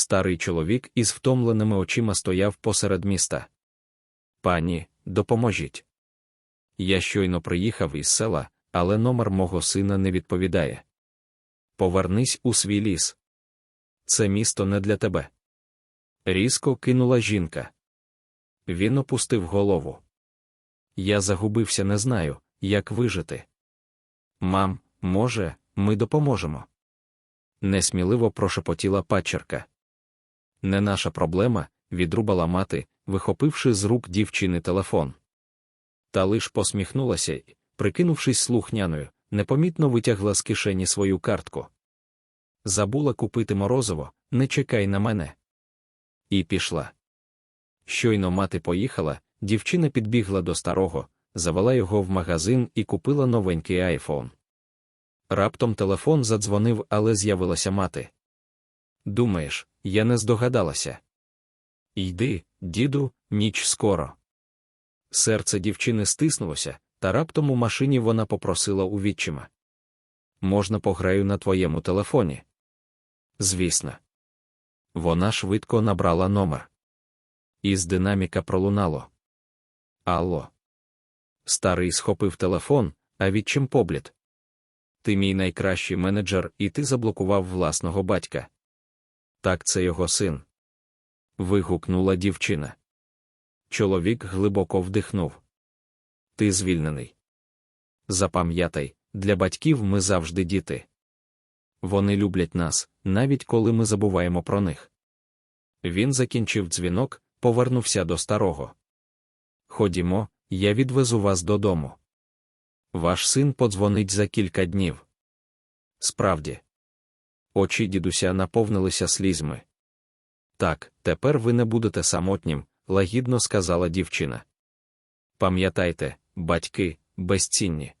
Старий чоловік із втомленими очима стояв посеред міста. Пані, допоможіть. Я щойно приїхав із села, але номер мого сина не відповідає. Повернись у свій ліс. Це місто не для тебе. Різко кинула жінка. Він опустив голову. Я загубився, не знаю, як вижити. Мам, може, ми допоможемо. Несміливо прошепотіла пачерка. Не наша проблема, відрубала мати, вихопивши з рук дівчини телефон. Та лиш посміхнулася і, прикинувшись слухняною, непомітно витягла з кишені свою картку. Забула купити морозиво, не чекай на мене. І пішла. Щойно мати поїхала, дівчина підбігла до старого, завела його в магазин і купила новенький айфон. Раптом телефон задзвонив, але з'явилася мати. Думаєш, я не здогадалася. Йди, діду, ніч скоро. Серце дівчини стиснулося, та раптом у машині вона попросила у відчима. Можна пограю на твоєму телефоні? Звісно. Вона швидко набрала номер. Із динаміка пролунало. Алло. Старий схопив телефон, а відчим поблід. Ти мій найкращий менеджер, і ти заблокував власного батька. Так це його син. Вигукнула дівчина. Чоловік глибоко вдихнув. Ти звільнений. Запам'ятай, для батьків ми завжди діти. Вони люблять нас, навіть коли ми забуваємо про них. Він закінчив дзвінок, повернувся до старого. Ходімо, я відвезу вас додому. Ваш син подзвонить за кілька днів. Справді, очі дідуся наповнилися слізьми. Так, тепер ви не будете самотнім, лагідно сказала дівчина. Пам'ятайте, батьки, безцінні.